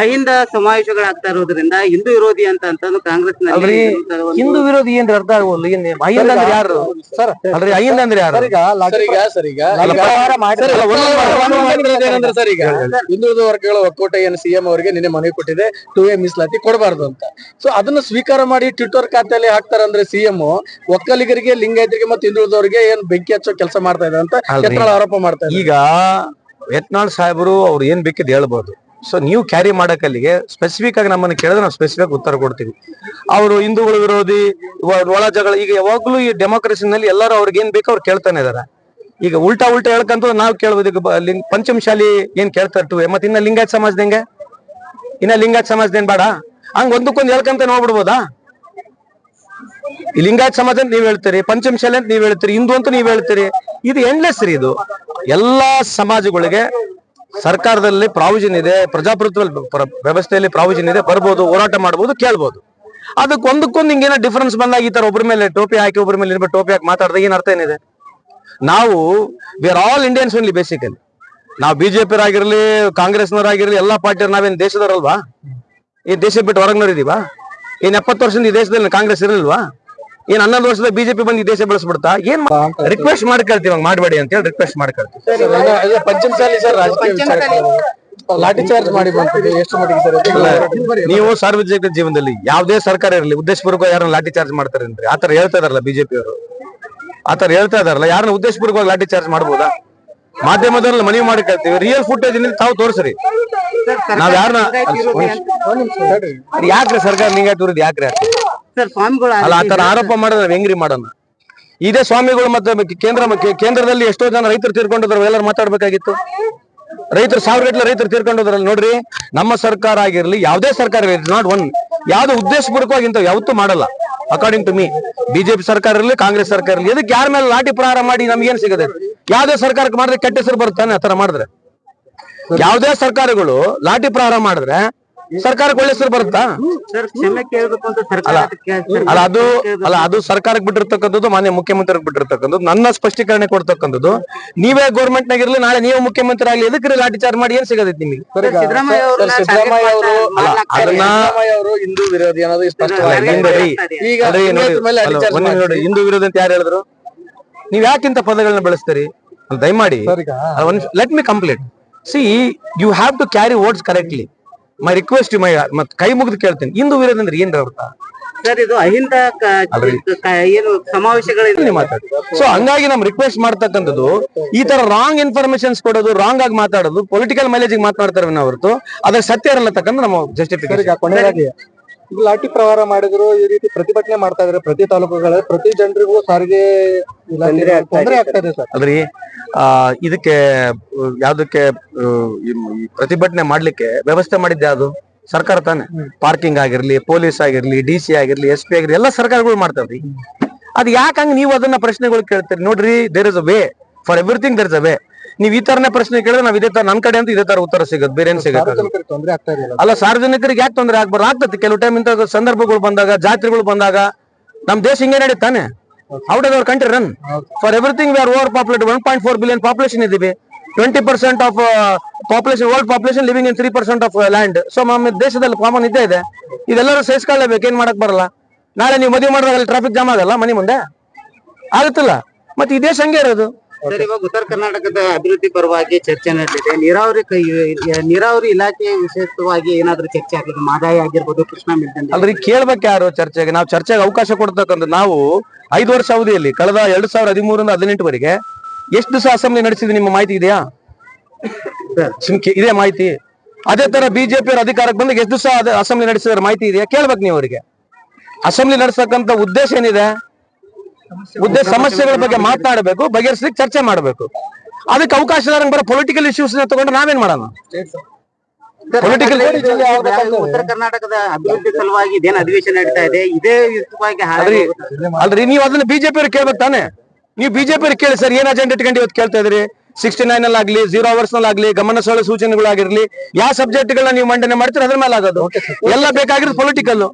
ಅಹಿಂದ ಸಮಾವೇಶಗಳಾಗ್ತಾ ಇರೋದ್ರಿಂದ ಹಿಂದೂ ವಿರೋಧಿ ಅಂತ ಅಂತ ಕಾಂಗ್ರೆಸ್ ಅಲ್ರಿ ಹಿಂದೂ ವಿರೋಧಿ ಏನ್ ಅರ್ಥ ಆಗೋಲ್ಲ ಏನ್ ಅಹಿಂದ ಅಂದ್ರೆ ಯಾರು? ಸರ್ ಅಲ್ರಿ ಅಹಿಂದ ಅಂದ್ರೆ ಯಾರು? ಸರ್ ಏನಂದ್ರೆ ಈಗ ಹಿಂದುಳಿದ ವರ್ಗಗಳ ಒಕ್ಕೂಟ ಏನು ಸಿಎಂ ಅವರಿಗೆ ನಿನ್ನೆ ಮನವಿ ಕೊಟ್ಟಿದೆ ಟು ಎ ಮೀಸಲಾತಿ ಕೊಡಬಾರ್ದು ಅಂತ. ಸೊ ಅದನ್ನ ಸ್ವೀಕಾರ ಮಾಡಿ ಟ್ವಿಟರ್ ಖಾತೆಯಲ್ಲಿ ಹಾಕ್ತಾರಂದ್ರೆ ಸಿಎಂ ಒಕ್ಕಲಿಗರಿಗೆ ಲಿಂಗಾಯತರಿಗೆ ಮತ್ತೆ ಹಿಂದುಳಿದವರಿಗೆ ಏನ್ ಬೆಂಕಿ ಹಚ್ಚೋ ಕೆಲಸ ಮಾಡ್ತಾ ಇದೆ ಅಂತ. ಆರೋಪ ಮಾಡ್ತಾ ಇದ್ದಾರೆ ಈಗ ಯತ್ನಾಳ್ ಸಾಹೇಬರು ಅವ್ರು ಏನ್ ಬೇಕಿದ್ ಹೇಳ್ಬೋದು. ಸೊ ನೀವು ಕ್ಯಾರಿ ಅಲ್ಲಿಗೆ ಸ್ಪೆಸಿಫಿಕ್ ಆಗಿ ನಮ್ಮನ್ನ ಕೇಳಿದ್ರೆ ನಾವು ಸ್ಪೆಸಿಫಿಕ್ ಉತ್ತರ ಕೊಡ್ತೀವಿ. ಅವರು ಹಿಂದೂಗಳ ವಿರೋಧಿ ಒಳ ಜಗಳ, ಈಗ ಯಾವಾಗ್ಲೂ ಈ ಡೆಮೋಕ್ರಸಿನಲ್ಲಿ ಎಲ್ಲರೂ ಅವ್ರಿಗೆ ಏನ್ ಬೇಕೋ ಅವ್ರು ಕೇಳ್ತಾನೆ ಇದಾರೆ. ಈಗ ಉಲ್ಟಾ ಉಲ್ಟಾ ಹೇಳ್ಕಂತ ನಾವು ಕೇಳ್ಬೋದು, ಈಗ ಲಿಂಗ್- ಪಂಚಮಶಾಲಿ ಏನ್ ಕೇಳ್ತಾರೆ ಟು ಮತ್ತೆ ಇನ್ನ ಲಿಂಗಾಯತ್ ಸಮಾಜದಂಗೆ ಇನ್ನ ಲಿಂಗಾಯತ್ ಸಮಾಜದೇನ್ ಬೇಡ? ಹಂಗ ಒಂದಕ್ಕೊಂದು ಹೇಳ್ಕಂತ ನೋಡ್ಬಿಡ್ಬೋದಾ? ಲಿಂಗಾಯತ್ ಸಮಾಜ ಅಂತ ನೀವ್ ಹೇಳ್ತೀರಿ, ಪಂಚಮಶಾಲಿ ಅಂತ ನೀವ್ ಹೇಳ್ತೀರಿ, ಹಿಂದೂ ಅಂತ ನೀವ್ ಹೇಳ್ತೀರಿ, ಇದು ಎಂಡ್ಲೆಸ್ ರೀ ಇದು. ಎಲ್ಲಾ ಸಮಾಜಗಳಿಗೆ ಸರ್ಕಾರದಲ್ಲಿ ಪ್ರಾವಿಜನ್ ಇದೆ, ಪ್ರಜಾಪ್ರಭುತ್ವ ವ್ಯವಸ್ಥೆಯಲ್ಲಿ ಪ್ರಾವಿಜನ್ ಇದೆ, ಬರ್ಬೋದು, ಹೋರಾಟ ಮಾಡ್ಬೋದು, ಕೇಳ್ಬೋದು. ಅದಕ್ಕೆ ಒಂದಕ್ಕೊಂದು ಹಿಂಗೇನೋ ಡಿಫ್ರೆನ್ಸ್ ಬಂದಾಗ ಈ ತರ ಒಬ್ಬರ ಮೇಲೆ ಟೋಪಿ ಹಾಕಿ ಒಬ್ಬರ ಮೇಲೆ ಇರ್ಬೇಕು ಟೋಪಿ ಹಾಕಿ ಮಾತಾಡಿದಾಗ ಏನ್ ಅರ್ಥ ಏನಿದೆ? ನಾವು we are all Indians only basically ನಾವು ಬಿಜೆಪಿ ಆಗಿರ್ಲಿ ಕಾಂಗ್ರೆಸ್ನವರಾಗಿರ್ಲಿ, ಎಲ್ಲಾ ಪಾರ್ಟಿ ನಾವೇನ್ ದೇಶದವರಲ್ವಾ? ಈ ದೇಶ ಬಿಟ್ಟು ಹೊರಗ್ನವ್ರು ಇದೀವಾ? ಏನ್ ಎಪ್ಪತ್ತು ವರ್ಷದಿಂದ ಈ ದೇಶದಲ್ಲಿ ಕಾಂಗ್ರೆಸ್ ಇರಲಿಲ್ವಾ ಏನ್ ಹನ್ನೊಂದು ವರ್ಷದ ಬಿಜೆಪಿ ಬಂದು ಈ ದೇಶ ಬೆಳೆಸ್ಬಿಡ್ತಾ? ಏನ್ ರಿಕ್ವೆಸ್ಟ್ ಮಾಡ್ಕೊಳ್ತೀವಿ ಹಂಗ್ ಮಾಡಬೇಡಿ ಅಂತ ಹೇಳಿ ರಿಕ್ವೆಸ್ಟ್ ಮಾಡ್ಕೊಳ್ತೀವಿ. ಲಾಠಿ ಚಾರ್ಜ್ ಮಾಡಿ ಎಷ್ಟು ಮಟ್ಟಿಗೆ ಸರ್ ನೀವು ಸಾರ್ವಜನಿಕ ಜೀವನದಲ್ಲಿ ಯಾವುದೇ ಸರ್ಕಾರ ಇರಲಿ ಉದ್ದೇಶಪೂರ್ವಕ ಯಾರನ್ನ ಲಾಠಿ ಚಾರ್ಜ್ ಮಾಡ್ತಾರೆ ಅಂದ್ರೆ ಆತರ ಹೇಳ್ತಾ ಇದಾರಲ್ಲ ಬಿಜೆಪಿ ಅವರು. ಆತರ ಹೇಳ್ತಾ ಇದಾರಲ್ಲ ಯಾರನ್ನ ಉದ್ದೇಶಪೂರ್ವಕವಾಗಿ ಲಾಠಿ ಚಾರ್ಜ್ ಮಾಡಬಹುದಾ ಮಾಧ್ಯಮದಲ್ಲಿ ಮನವಿ ಮಾಡಿ ಕೇಳ್ತೀವಿ. ರಿಯಲ್ ಫುಟೇಜ್ ತಾವು ತೋರಿಸ್ರಿ. ನಾವ್ ಯಾರನ್ನ ಯಾಕ್ರೆ ಯಾಕ್ರಿ ಸರ್ಕಾರ ನಿಂಗೆ ಯಾಕ್ರೆ ಅಲ್ಲ ಆತರ ಆರೋಪ ಮಾಡಿದ್ರೆ ಹೆಂಗ್ರಿ ಮಾಡೋಣ? ಇದೇ ಸ್ವಾಮಿಗಳು ಮತ್ತೆ ಕೇಂದ್ರ ಕೇಂದ್ರದಲ್ಲಿ ಎಷ್ಟೋ ಜನ ರೈತರು ತೀರ್ಕೊಂಡಿದ್ರು ಎಲ್ಲರೂ ಮಾತಾಡ್ಬೇಕಾಗಿತ್ತು. ರೈತರು ಸಾವಿರ ಗಟ್ಟಲೆ ರೈತರು ತೀರ್ಕೊಂಡಿದ್ರಲ್ಲ ನೋಡ್ರಿ ನಮ್ಮ ಸರ್ಕಾರ ಆಗಿರ್ಲಿ ಯಾವ್ದೇ ಸರ್ಕಾರ ನಾಟ್ ಒನ್ ಯಾವ್ದು ಉದ್ದೇಶಪೂರ್ವಕವಾಗಿ ಇಂಥವು ಯಾವತ್ತೂ ಮಾಡಲ್ಲ. ಅಕಾರ್ಡಿಂಗ್ ಟು ಮೀ ಬಿಜೆಪಿ ಸರ್ಕಾರ ಇರಲಿ ಕಾಂಗ್ರೆಸ್ ಸರ್ಕಾರ ಇರಲಿ ಇದಕ್ಕೆ ಯಾರ ಮೇಲೆ ಲಾಠಿ ಪ್ರಹಾರ ಮಾಡಿ ನಮ್ಗೆ ಏನ್ ಸಿಗದೆ? ಯಾವ್ದೇ ಸರ್ಕಾರಕ್ಕೆ ಮಾಡಿದ್ರೆ ಕೆಟ್ಟ ಹೆಸರು ಬರ್ತಾನೆ ಆತರ ಮಾಡಿದ್ರೆ. ಯಾವ್ದೇ ಸರ್ಕಾರಗಳು ಲಾಠಿ ಪ್ರಹಾರ ಮಾಡಿದ್ರೆ ಸರ್ಕಾರಕ್ಕೆ ಒಳ್ಳೆ ಹೆಸರು ಬರುತ್ತಾ? ಸರ್ ಕ್ಷಮೆ ಕೇಳಬೇಕು ಅಂತ ಸರ್ಕಾರ ಅಲ್ಲ ಅದು ಅಲ್ಲ ಅದು ಸರ್ಕಾರಕ್ಕೆ ಬಿಟ್ಟಿರ್ತಕ್ಕಂಥದ್ದು ಮಾನ್ಯ ಮುಖ್ಯಮಂತ್ರಿಗೆ ಬಿಟ್ಟಿರ್ತಕ್ಕಂಥದ್ದು ನನ್ನ ಸ್ಪಷ್ಟೀಕರಣ ಕೊಡ್ತಕ್ಕಂಥದ್ದು. ನೀವೇ ಗೌರ್ಮೆಂಟ್ ನಾಗಿರ್ಲಿ ನಾಳೆ ನೀವು ಮುಖ್ಯಮಂತ್ರಿ ಆಗ್ಲಿ ಎದಕ್ಕೆ ಲಾಠಿ ಚಾರ್ಜ್ ಮಾಡಿ ಏನ್ ಸಿಗದೈತಿ ನಿಮಗೆ? ಸಿದ್ದರಾಮಯ್ಯ ಅವರು ಅವರು ಹಿಂದೂ ವಿರೋಧಿ ಅನ್ನೋದು ನೋಡಿ. ಹಿಂದೂ ವಿರೋಧ ಅಂತ ಯಾರು ಹೇಳಿದ್ರು? ನೀವ್ ಯಾಕಿಂತ ಪದಗಳನ್ನ ಬೆಳೆಸ್ತೀರಿ? ದಯಮಾಡಿ. ಸರ್ ಈಗ let me complete see you have to carry words correctly my request ಮೈ ಮತ್ ಕೈ ಮುಗಿದು ಕೇಳ್ತೀನಿ. ಹಿಂದೂ ವಿರೋಧ ಅಂದ್ರೆ ಏನ್ ಅರ್ಥ? ಸರ್ ಇದು ಅಹಿಂದ ಕ- ಕ- ಏನು ಸಮಾವೇಶಗಳಿದೆ ನೀವು ಮಾತಾಡಿ. ಸೊ ಹಂಗಾಗಿ ನಮ್ ರಿಕ್ವೆಸ್ಟ್ ಮಾಡ್ತಕ್ಕಂಥದ್ದು ಈ ತರ ರಾಂಗ್ ಇನ್ಫಾರ್ಮೇಶನ್ಸ್ ಕೊಡೋದು ರಾಂಗ್ ಆಗಿ ಮಾತಾಡೋದು ಪೊಲಿಟಿಕಲ್ ಮೈಲೇಜ್ ಮಾತಾಡ್ತಾರೆ ನಾವು ಹೊರತು ಅದ್ರ ಸತ್ಯ ಇರಲ್ಲ ತಕ್ಕಂತ ನಮ್ಮ ಸರ್ ಜಸ್ಟಿಫಿಕೇಶನ್ ಕೊನೆಯದಾಗಿ. ಲಾಠಿ ಪ್ರವಾರ ಮಾಡಿದ್ರು ಈ ರೀತಿ ಪ್ರತಿಭಟನೆ ಮಾಡ್ತಾ ಇದಾರೆ ಪ್ರತಿ ತಾಲೂಕುಗಳಲ್ಲಿ. ಪ್ರತಿ ಜನರಿಗೂ ಸಾರಿಗೆ ಇಲಾಖೆ ತೊಂದರೆ ಆಗ್ತಾ ಇದೆ ಸರ್. ಅದ್ರಿ ಆ ಇದಕ್ಕೆ ಯಾವ್ದಕ್ಕೆ ಈ ಪ್ರತಿಭಟನೆ ಮಾಡ್ಲಿಕ್ಕೆ ವ್ಯವಸ್ಥೆ ಮಾಡಿದ್ದೆ ಅದು. ಸರ್ಕಾರ ತಾನೆ. ಪಾರ್ಕಿಂಗ್ ಆಗಿರ್ಲಿ ಪೊಲೀಸ್ ಆಗಿರ್ಲಿ ಡಿ ಸಿ ಆಗಿರ್ಲಿ ಎಸ್ ಪಿ ಆಗಿರ್ಲಿ ಎಲ್ಲ ಸರ್ಕಾರಗಳು ಮಾಡ್ತಾವ್ರಿ. ಅದ್ ಯಾಕಂಗ್ ಹಂಗ ನೀವು ಅದನ್ನ ಪ್ರಶ್ನೆಗಳು ಕೇಳ್ತೀರಿ? ನೋಡ್ರಿ there is a way for everything there is a way ನೀವ್ ಈ ತರನೇ ಪ್ರಶ್ನೆ ಕೇಳಿದ್ರೆ ನಾವ್ ಇದೇ ತರ ನನ್ನ ಕಡೆ ಅಂತ ಇದೇ ತರ ಉತ್ತರ ಸಿಗುತ್ತೆ ಬೇರೆ ಏನ್ ಸಿಗುತ್ತೆ ಸಾರ್ವಜನಿಕರಿಗೆ ತೊಂದರೆ ಆಗ್ತಾ ಇದೆಯಲ್ಲ ಅಲ್ಲ ಸಾರ್ವಜನಿಕರಿಗೆ ಯಾಕೆ ತೊಂದರೆ ಆಗ್ಬಾರ್ದು? ಆಗ್ತದೆ ಕೆಲವು ಟೈಮ್ ಇಂತ ಸಂದರ್ಭಗಳು ಬಂದಾಗ ಜಾತ್ರೆಗಳು ಬಂದಾಗ ನಮ್ ದೇಶ ಹಿಂಗೇ ನಡೀತಾನೆ. Out of our country run for everything we are over populate one point four billion population ಇದೀವಿ twenty percent of population world population living in three percent of land so ನಮ್ಮ ದೇಶದಲ್ಲಿ ಕಾಮನ್ ಇದ್ದೇ ಇದೆ. ಇದೆಲ್ಲರೂ ಸಹಿಸ್ಕೊಳ್ಳೇಬೇಕು ಏನ್ ಮಾಡಕ್ ಬರಲ್ಲ. ನಾಳೆ ನೀವು ಮದುವೆ ಮಾಡಿದಾಗ ಟ್ರಾಫಿಕ್ ಜಾಮ್ ಆಗಲ್ಲ ಮನೆ ಮುಂದೆ? ಆಗುತ್ತಲ್ಲ. ಮತ್ತೆ ಈ ದೇಶ ಹಂಗೆ ಇರೋದು. ಸರ್ ಇವಾಗ ಉತ್ತರ ಕರ್ನಾಟಕದ ಅಭಿವೃದ್ಧಿ ಪರವಾಗಿ ಚರ್ಚೆ ನಡೆದಿದೆ. ನೀರಾವರಿ ಕೈ- ನೀರಾವರಿ ಇಲಾಖೆ ವಿಶೇಷವಾಗಿ ಏನಾದ್ರೂ ಚರ್ಚೆ ಆಗಿದೆ ಮಾದಾಯ ಆಗಿರ್ಬೋದು ಕೃಷ್ಣ ಮಿಲ್ ಅಲ್ರಿ ಕೇಳ್ಬೇಕು ಯಾರು ಚರ್ಚೆಗೆ? ನಾವು ಚರ್ಚೆಗೆ ಅವಕಾಶ ಕೊಡ್ತಕ್ಕಂಥ ನಾವು ಐದು ವರ್ಷ ಅವಧಿಯಲ್ಲಿ ಕಳೆದ ಎರಡ್ ಸಾವಿರದ ಹದಿಮೂರರಿಂದ ಹದಿನೆಂಟುವರೆಗೆ ಎಷ್ಟು ದಿವಸ ಅಸೆಂಬ್ಲಿ ನಡೆಸಿದ್ವಿ ನಿಮ್ಮ ಮಾಹಿತಿ ಇದೆಯಾ? ಇದೇ ಮಾಹಿತಿ. ಅದೇ ತರ ಬಿಜೆಪಿ ಅವ್ರ ಅಧಿಕಾರಕ್ಕೆ ಬಂದಾಗ ಎಷ್ಟು ದಿವಸ ಅಸೆಂಬ್ಲಿ ನಡೆಸಿದ್ರ ಮಾಹಿತಿ ಇದೆಯಾ? ಕೇಳ್ಬೇಕು ನೀವು ಅವರಿಗೆ. ಅಸೆಂಬ್ಲಿ ನಡೆಸತಕ್ಕಂತ ಉದ್ದೇಶ ಏನಿದೆ? ಉದ್ದೇಶ ಸಮಸ್ಯೆಗಳ ಬಗ್ಗೆ ಮಾತನಾಡಬೇಕು ಬಗೆಹರಿಸಲಿಕ್ಕೆ ಚರ್ಚೆ ಮಾಡಬೇಕು. ಅದಕ್ಕೆ ಅವಕಾಶ ಬರೋ ಪೊಲಿಟಿಕಲ್ ಇಶ್ಯೂಸ್ ತಗೊಂಡು ನಾವೇನ್ ಮಾಡೋಣ? ಪೊಲಿಟಿಕಲ್ ಉತ್ತರ ಕರ್ನಾಟಕದ ಅಭಿವೃದ್ಧಿ ಸಲುವಾಗಿ ಇದೇನು ಅಧಿವೇಶನ ನಡೀತಾ ಇದೆ? ಇದೇ ಅಲ್ರಿ ಅಲ್ರಿ ನೀವು ಅದನ್ನ ಬಿಜೆಪಿ ಅವ್ರಿಗೆ ಕೇಳ್ಬೇಕು ತಾನೆ? ನೀವು ಬಿಜೆಪಿ ಅವ್ರಿಗೆ ಕೇಳಿ ಸರ್ ಏನ್ ಅಜೆಂಡ್ ಇಟ್ಕೊಂಡು ಇವತ್ತು ಕೇಳ್ತಾ ಇದ್ರಿ? ಸಿಕ್ಸ್ಟಿ ನೈನ್ ಅಲ್ಲಿ ಆಗ್ಲಿ ಜೀರೋ ಅವರ್ಸ್ನಲ್ಲಿ ಆಗ್ಲಿ ಗಮನ ಸೆಳೆಯುವ ಸೂಚನೆಗಳಾಗಿರ್ಲಿ ಯಾವ ಸಬ್ಜೆಕ್ಟ್ ಗಳನ್ನ ನೀವು ಮಂಡನೆ ಮಾಡ್ತೀರಿ ಅದ್ರ ಮೇಲೆ ಆಗೋದು ಎಲ್ಲ ಬೇಕಾಗಿರೋದು ಪೊಲಿಟಿಕಲ್